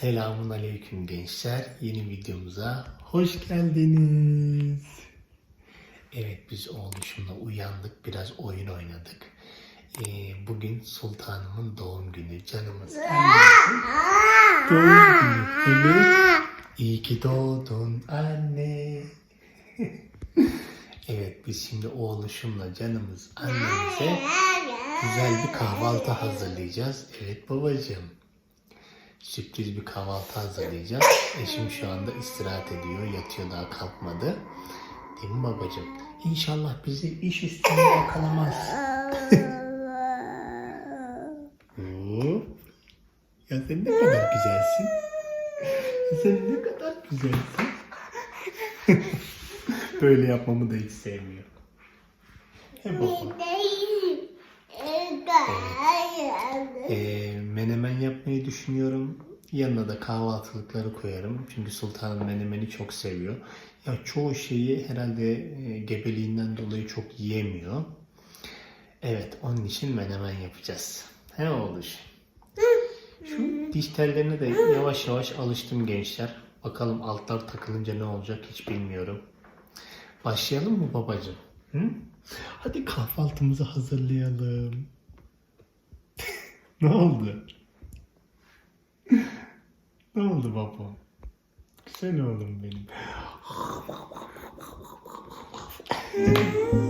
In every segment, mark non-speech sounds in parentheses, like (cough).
Selamun Aleyküm gençler. Yeni videomuza hoş geldiniz. Evet biz oğluşumla uyandık. Biraz oyun oynadık. Ee, bugün sultanımın doğum günü. Canımız annemizin doğum günü. Evet. İyi ki doğdun anne. (laughs) evet biz şimdi oğluşumla canımız annemize güzel bir kahvaltı hazırlayacağız. Evet babacığım. Sürpriz bir kahvaltı hazırlayacağız. Eşim şu anda istirahat ediyor. Yatıyor daha kalkmadı. Değil mi babacığım? İnşallah bizi iş üstünde yakalamaz. Oo. ya sen ne kadar güzelsin. Sen ne kadar güzelsin. Böyle yapmamı da hiç sevmiyor. He baba. Ee, menemen yapmayı düşünüyorum. Yanına da kahvaltılıkları koyarım. Çünkü sultanım menemeni çok seviyor. Ya çoğu şeyi herhalde e, gebeliğinden dolayı çok yiyemiyor. Evet, onun için menemen yapacağız. He oğluş. Şu diş tellerine de yavaş yavaş alıştım gençler. Bakalım altlar takılınca ne olacak hiç bilmiyorum. Başlayalım mı babacığım? Hı? Hadi kahvaltımızı hazırlayalım. (laughs) Ne oldu? Ne oldu baba? Güzel oğlum benim. (laughs)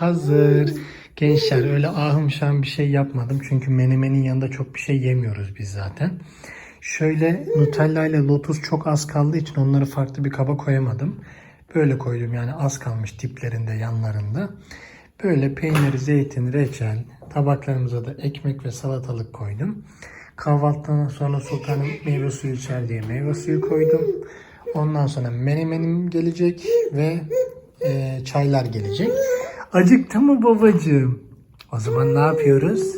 hazır. Gençler öyle ahım şahım bir şey yapmadım. Çünkü menemenin yanında çok bir şey yemiyoruz biz zaten. Şöyle Nutella ile Lotus çok az kaldığı için onları farklı bir kaba koyamadım. Böyle koydum yani az kalmış tiplerinde yanlarında. Böyle peynir, zeytin, reçel, tabaklarımıza da ekmek ve salatalık koydum. Kahvaltıdan sonra sultanım meyve suyu içer diye meyve suyu koydum. Ondan sonra menemenim gelecek ve e, çaylar gelecek. Acıktı mı babacığım? O zaman ne yapıyoruz?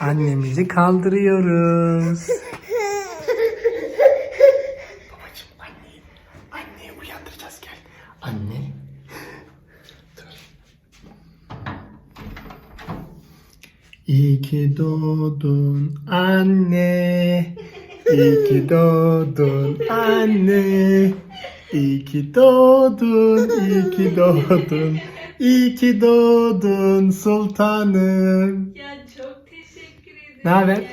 Annemizi kaldırıyoruz. Babacığım anneyi, anneyi uyandıracağız gel. Anne. İyi ki doğdun anne. İyi ki doğdun anne. İyi ki doğdun, iyi ki doğdun. İyi ki doğdun sultanım. Ya çok teşekkür ederim. Ne haber? Ya.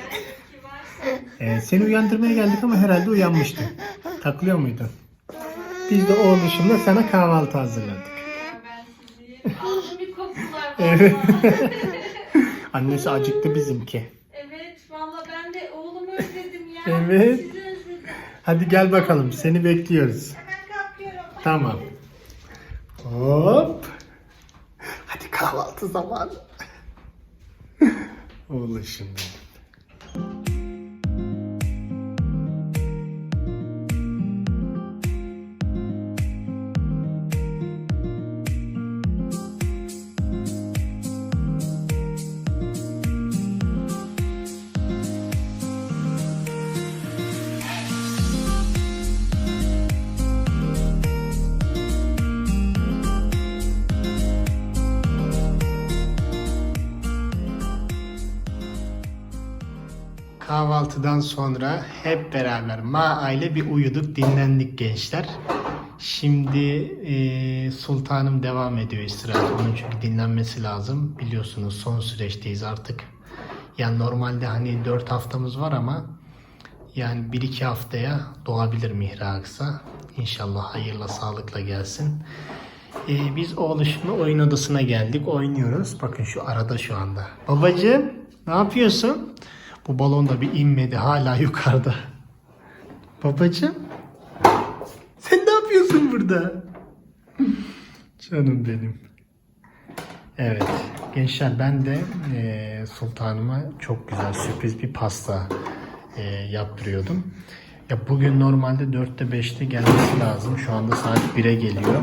Ee, seni uyandırmaya geldik ama herhalde uyanmıştın. Takılıyor muydun? Biz de oğluşumla sana kahvaltı hazırladık. Evet. (laughs) Annesi acıktı bizimki. evet valla ben de oğlumu özledim ya. Evet. Sizi özledim. Hadi gel bakalım seni bekliyoruz. Tamam. Hop. Kahvaltı zamanı. Oğluşum benim. Kahvaltıdan sonra hep beraber Ma aile bir uyuduk, dinlendik gençler. Şimdi e, sultanım devam ediyor istirahat. Onun çünkü dinlenmesi lazım. Biliyorsunuz son süreçteyiz artık. Yani normalde hani 4 haftamız var ama yani 1-2 haftaya doğabilir Mihra Aksa. İnşallah hayırla sağlıkla gelsin. E, biz oğluşumla oyun odasına geldik. Oynuyoruz. Bakın şu arada şu anda. Babacığım ne yapıyorsun? Bu balon da bir inmedi. Hala yukarıda. Babacığım. Sen ne yapıyorsun burada? Canım benim. Evet. Gençler ben de e, sultanıma çok güzel sürpriz bir pasta e, yaptırıyordum. Ya bugün normalde 4'te 5'te gelmesi lazım. Şu anda saat 1'e geliyor.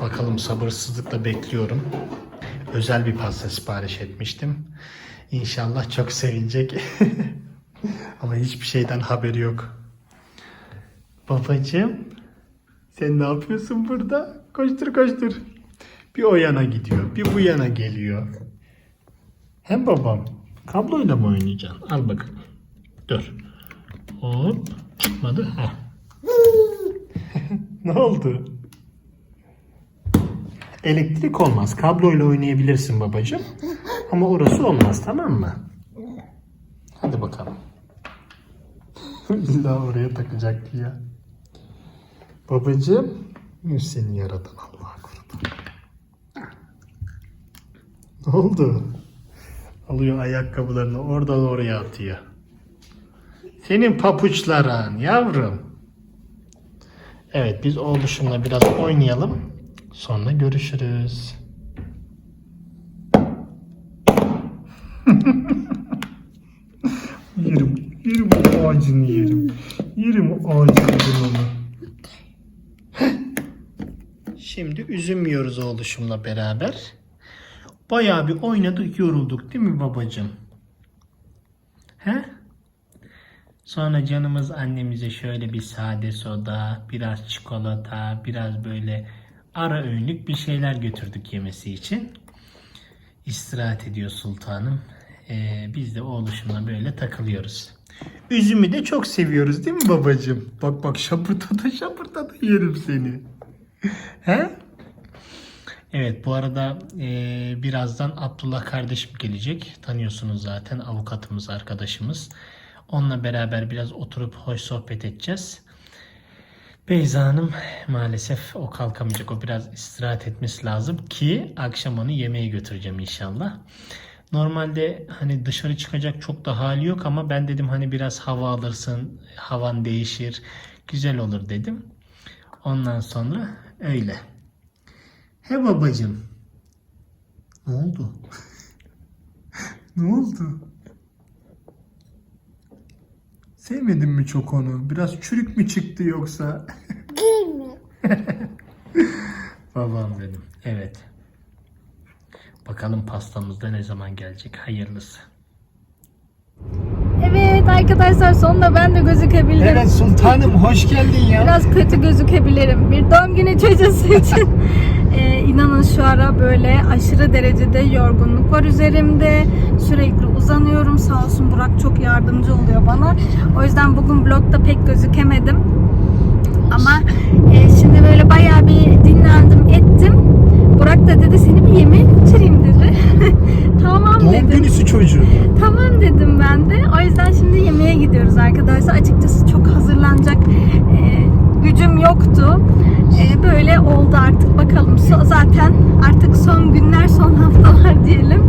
Bakalım sabırsızlıkla bekliyorum. Özel bir pasta sipariş etmiştim. İnşallah çok sevinecek. (laughs) Ama hiçbir şeyden haberi yok. Babacığım, sen ne yapıyorsun burada? Koştur koştur. Bir o yana gidiyor, bir bu yana geliyor. Hem babam, kabloyla mı oynayacaksın? Al bakalım. Dur. Hop, çıkmadı. (laughs) Ne oldu? Elektrik olmaz. Kabloyla oynayabilirsin babacığım. Ama orası olmaz tamam mı? Hadi bakalım. (laughs) İlla oraya takacaktı ya. Babacığım. Seni yaratan Allah korudu. Ne oldu? Alıyor ayakkabılarını oradan oraya atıyor. Senin papuçların yavrum. Evet biz oğluşumla biraz oynayalım. Sonra görüşürüz. Ağacını yerim. Yerim ağacını onu. Şimdi üzüm yiyoruz oğluşumla beraber. Bayağı bir oynadık yorulduk değil mi babacığım? He? Sonra canımız annemize şöyle bir sade soda, biraz çikolata, biraz böyle ara öğünlük bir şeyler götürdük yemesi için. İstirahat ediyor sultanım. Ee, biz de oğluşumla böyle takılıyoruz. Üzümü de çok seviyoruz değil mi babacığım? Bak bak şapırtada şapırtada yerim seni. He? Evet bu arada e, birazdan Abdullah kardeşim gelecek. Tanıyorsunuz zaten avukatımız arkadaşımız. Onunla beraber biraz oturup hoş sohbet edeceğiz. Beyza Hanım maalesef o kalkamayacak. O biraz istirahat etmesi lazım ki akşam onu yemeğe götüreceğim inşallah. Normalde hani dışarı çıkacak çok da hali yok ama ben dedim hani biraz hava alırsın, havan değişir, güzel olur dedim. Ondan sonra öyle. He babacım. Ne oldu? (laughs) ne oldu? Sevmedin mi çok onu? Biraz çürük mü çıktı yoksa? Gelmiyor. (laughs) Babam dedim. Evet. Bakalım pastamız da ne zaman gelecek. Hayırlısı. Evet arkadaşlar sonunda ben de gözükebildim. sultanım hoş geldin ya. Biraz kötü gözükebilirim. Bir doğum günü çocuğu için. (laughs) Ee, inanın şu ara böyle aşırı derecede yorgunluk var üzerimde. Sürekli uzanıyorum. Sağ olsun Burak çok yardımcı oluyor bana. O yüzden bugün vlogda pek gözükemedim. Ama e, şimdi böyle bayağı bir dinlendim. Burak da dedi seni bir yemeğe götüreyim dedi. (laughs) tamam dedim. çocuğu. Tamam dedim ben de. O yüzden şimdi yemeğe gidiyoruz arkadaşlar. Açıkçası çok hazırlanacak e, gücüm yoktu. E, böyle oldu artık bakalım. So- zaten artık son günler, son haftalar (laughs) diyelim.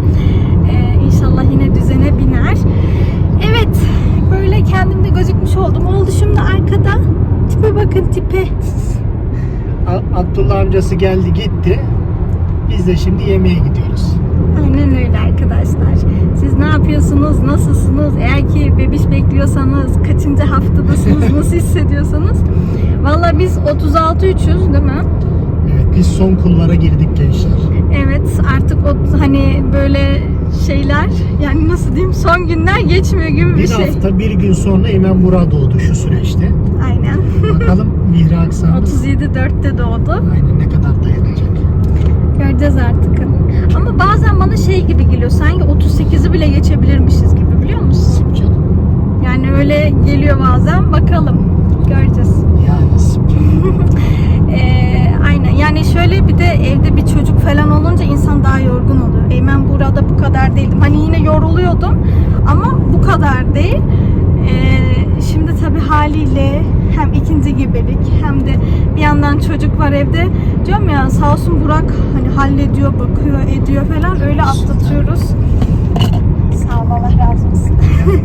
E, inşallah yine düzene biner. Evet, böyle kendimde gözükmüş oldum. Oldu şimdi arkada. Tipe bakın tipe. Abdullah amcası geldi gitti. Biz de şimdi yemeğe gidiyoruz. Aynen öyle arkadaşlar. Siz ne yapıyorsunuz? Nasılsınız? Eğer ki bebiş bekliyorsanız, kaçıncı haftadasınız? (laughs) Nasıl hissediyorsanız? Valla biz 36 3'üz değil mi? Evet biz son kulvara girdik gençler. Evet artık o hani böyle şeyler yani nasıl diyeyim son günler geçmiyor gibi bir, Bir şey. hafta bir gün sonra Eymen Burak doğdu şu süreçte. Aynen. Bakalım Mihra Aksan'ımız 37 4'te doğdu. aynen ne kadar dayanacak. Göreceğiz artık. Ama bazen bana şey gibi geliyor. Sanki 38'i bile geçebilirmişiz gibi biliyor musun? Yani öyle geliyor bazen. Bakalım. Göreceğiz. Ya nasip. (laughs) Ee, aynen. Yani şöyle bir de evde bir çocuk falan olunca insan daha yorgun oluyor. Eymen burada bu kadar değildim. Hani yine yoruluyordum ama bu kadar değil. Tabii haliyle hem ikinci gebelik hem de bir yandan çocuk var evde. Diyorum ya sağ olsun Burak hani hallediyor, bakıyor, ediyor falan öyle atlatıyoruz. Sağ ol Allah razı olsun. (laughs)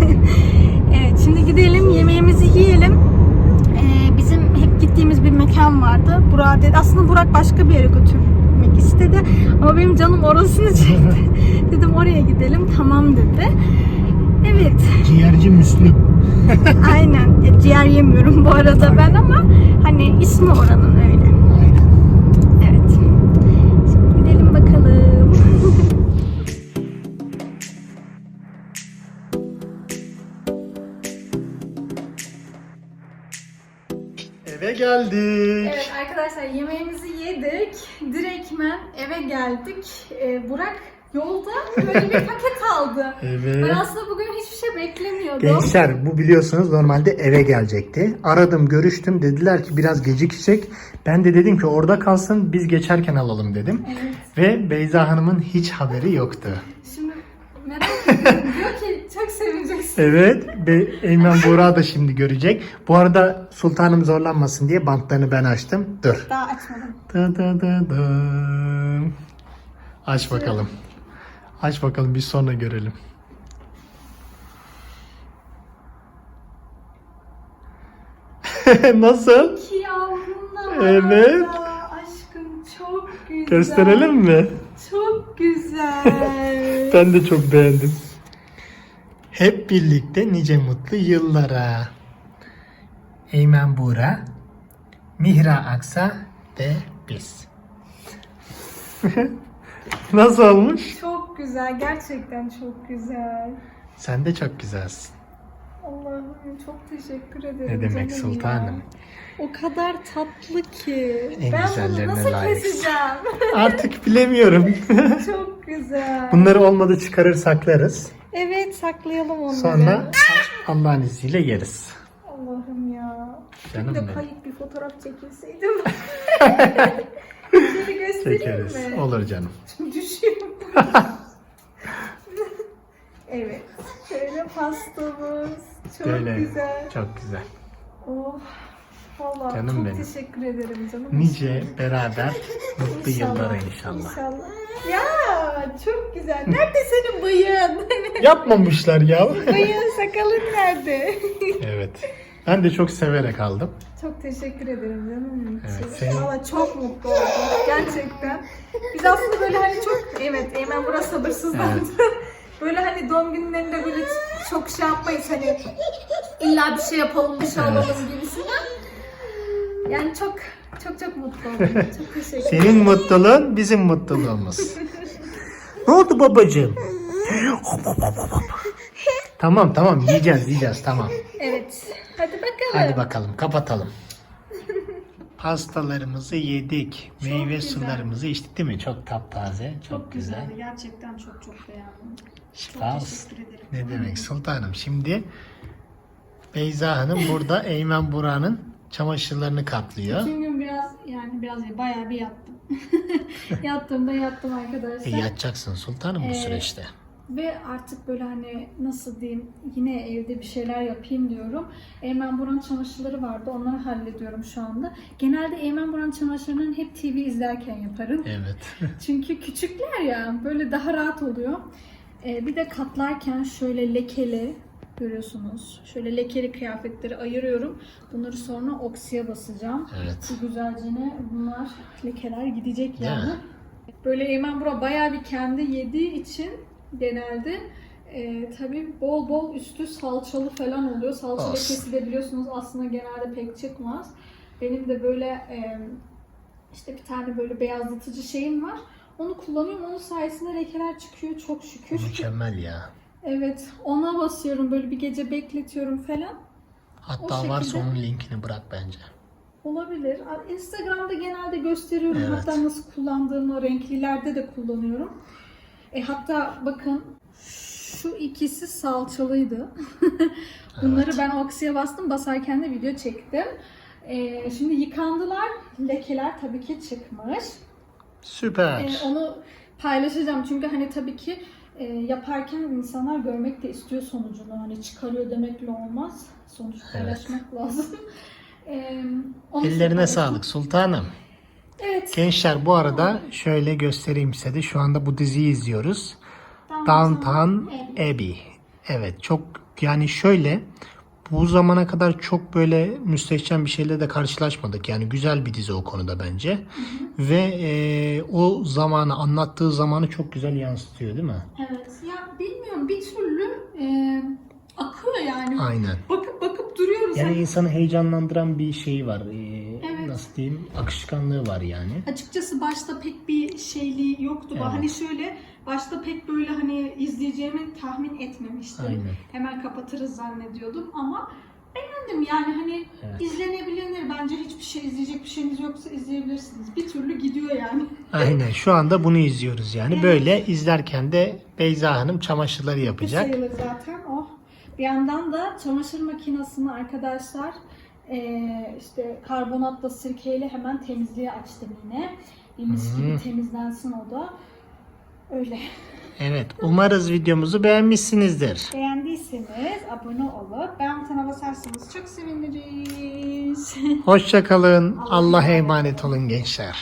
evet şimdi gidelim yemeğimizi yiyelim. Ee, bizim hep gittiğimiz bir mekan vardı. Burak dedi. Aslında Burak başka bir yere götürmek istedi. Ama benim canım orasını çekti. (laughs) Dedim oraya gidelim. Tamam dedi. Evet. Ciğerci Müslüm. (laughs) Aynen. Ya, Ciğer yemiyorum bu arada ben ama hani ismi oranın öyle. Aynen. Evet. Şimdi gidelim bakalım. (laughs) Eve geldik. Evet arkadaşlar yemeğimizi yedik. Direktmen eve geldik. Ee, Burak yolda böyle bir (laughs) paket aldı. Evet. Ben aslında bugün hiçbir şey beklemiyordum. Gençler bu biliyorsunuz normalde eve gelecekti. Aradım görüştüm dediler ki biraz gecikecek. Ben de dedim ki orada kalsın biz geçerken alalım dedim. Evet. Ve Beyza Hanım'ın hiç haberi yoktu. Şimdi merak ediyorum. (laughs) Diyor ki çok sevineceksin. Evet ve Eymen (laughs) Buğra da şimdi görecek. Bu arada sultanım zorlanmasın diye bantlarını ben açtım. Dur. Daha açmadım. Da da da da. Aç bakalım. Aç bakalım bir sonra görelim. (laughs) Nasıl? Ki yavrumla var Evet. orada. Aşkım çok güzel. Gösterelim mi? Çok güzel. (laughs) Ben de çok beğendim. Hep birlikte nice mutlu yıllara. Eymen Buğra, Mihra Aksa ve biz. (laughs) Nasıl olmuş? çok güzel. Gerçekten çok güzel. Sen de çok güzelsin. Allah'ım çok teşekkür ederim. Ne demek canım sultanım? ya. O kadar tatlı ki. En ben bunu nasıl layıksın. keseceğim? (laughs) Artık bilemiyorum. (laughs) çok güzel. Bunları olmadı çıkarır saklarız. Evet saklayalım onları. Sonra Allah'ın izniyle yeriz. Allah'ım ya. Canım bir de kayıp bir fotoğraf çekilseydim. (laughs) Şöyle göstereyim Çekeriz. mi? Olur canım. Düşüyorum. Evet. Şöyle pastamız. Çok Böyle. güzel. Çok güzel. Oh. Vallahi Canım çok benim. teşekkür ederim canım. Nice beraber mutlu yıllara inşallah. İnşallah. Ya çok güzel. Nerede senin bıyığın? (laughs) Yapmamışlar ya. Bıyığın sakalın nerede? (laughs) evet. Ben de çok severek aldım. çok teşekkür ederim canım. Evet, senin- Valla çok mutlu oldum. Gerçekten. Biz aslında böyle hani çok evet Eymen burası sabırsızlandı. Böyle hani doğum günlerinde böyle çok şey yapmayız hani illa bir şey yapalım bir şey alalım gibisinden. Yani çok çok çok mutlu oldum. (laughs) Çok teşekkür ederim. Senin mutluluğun bizim mutluluğumuz. ne oldu babacığım? tamam tamam yiyeceğiz yiyeceğiz tamam. Evet. Hadi bakalım. Hadi bakalım kapatalım. Pastalarımızı yedik. Meyve güzel. sularımızı içtik değil mi? Çok taptaze, çok, Çok güzel. güzeldi. Gerçekten çok çok beğendim. Olsun. ederim. Ne demek sultanım. Şimdi Beyza Hanım burada (laughs) Eymen Buran'ın çamaşırlarını katlıyor. Bütün gün biraz yani biraz değil, bayağı bir yattım. (laughs) yattım da yattım E, arkadaşlar. yatacaksın sultanım bu Ee, süreçte. Ve artık böyle hani nasıl diyeyim yine evde bir şeyler yapayım diyorum. Eymen Buran çamaşırları vardı onları hallediyorum şu anda. Genelde Eymen Buran çamaşırlarını hep TV izlerken yaparım. Evet. (laughs) Çünkü küçükler ya böyle daha rahat oluyor. Ee, bir de katlarken şöyle lekeli görüyorsunuz. Şöyle lekeli kıyafetleri ayırıyorum. Bunları sonra oksiye basacağım. Evet. Bu güzelcene bunlar lekeler gidecek yani. Böyle Eymen Bura bayağı bir kendi yediği için genelde e, tabii bol bol üstü salçalı falan oluyor. Salça Olsun. lekesi de biliyorsunuz aslında genelde pek çıkmaz. Benim de böyle e, işte bir tane böyle beyazlatıcı şeyim var. Onu kullanıyorum. Onun sayesinde lekeler çıkıyor çok şükür. Mükemmel ya. Evet ona basıyorum böyle bir gece bekletiyorum falan. Hatta O varsa şekilde. onun linkini bırak bence. Olabilir. Instagram'da genelde gösteriyorum. Evet. Hatta nasıl kullandığımı renklilerde de kullanıyorum. E, hatta bakın şu ikisi salçalıydı. (laughs) Bunları ben oksiye bastım. Basarken de video çektim. E, şimdi yıkandılar. Lekeler tabii ki çıkmış. Süper. E, onu paylaşacağım. Çünkü hani tabii ki e, yaparken insanlar görmek de istiyor sonucunu. Hani çıkarıyor demekle olmaz. Sonuç paylaşmak lazım. (laughs) E, Ellerine sağlık sultanım. Evet. Gençler bu arada şöyle göstereyim size de şu anda bu diziyi izliyoruz. Downton Abbey. Evet çok yani şöyle bu zamana kadar çok böyle müstehcen bir şeyle de karşılaşmadık. Yani güzel bir dizi o konuda bence. Ve e, o zamanı anlattığı zamanı çok güzel yansıtıyor değil mi? Evet. Ya bilmiyorum bir türlü e, akıyor yani. Aynen. Bakıp bakıp duruyoruz. Yani Hani insanı heyecanlandıran bir şeyi var. E. Nasıl diyeyim? Akışkanlığı var yani. Açıkçası başta pek bir şeyliği yoktu. Evet. Hani şöyle başta pek böyle hani izleyeceğimi tahmin etmemiştim. Aynen. Hemen kapatırız zannediyordum ama beğendim yani hani Evet. izlenebilir bence hiçbir şey izleyecek bir şeyiniz yoksa izleyebilirsiniz. Bir türlü gidiyor yani. Aynen şu anda bunu izliyoruz yani. Böyle izlerken de Beyza Hanım çamaşırları yapacak. sayılır zaten o. Bir yandan da çamaşır makinesini arkadaşlar eee, işte karbonatla sirkeyle hemen temizliğe açtım yine. Bir mis gibi temizlensin o da. Öyle. Evet umarız videomuzu beğenmişsinizdir. Beğendiyseniz abone olup beğen butonuna basarsanız çok seviniriz. Hoşçakalın. Allah'a emanet olun gençler.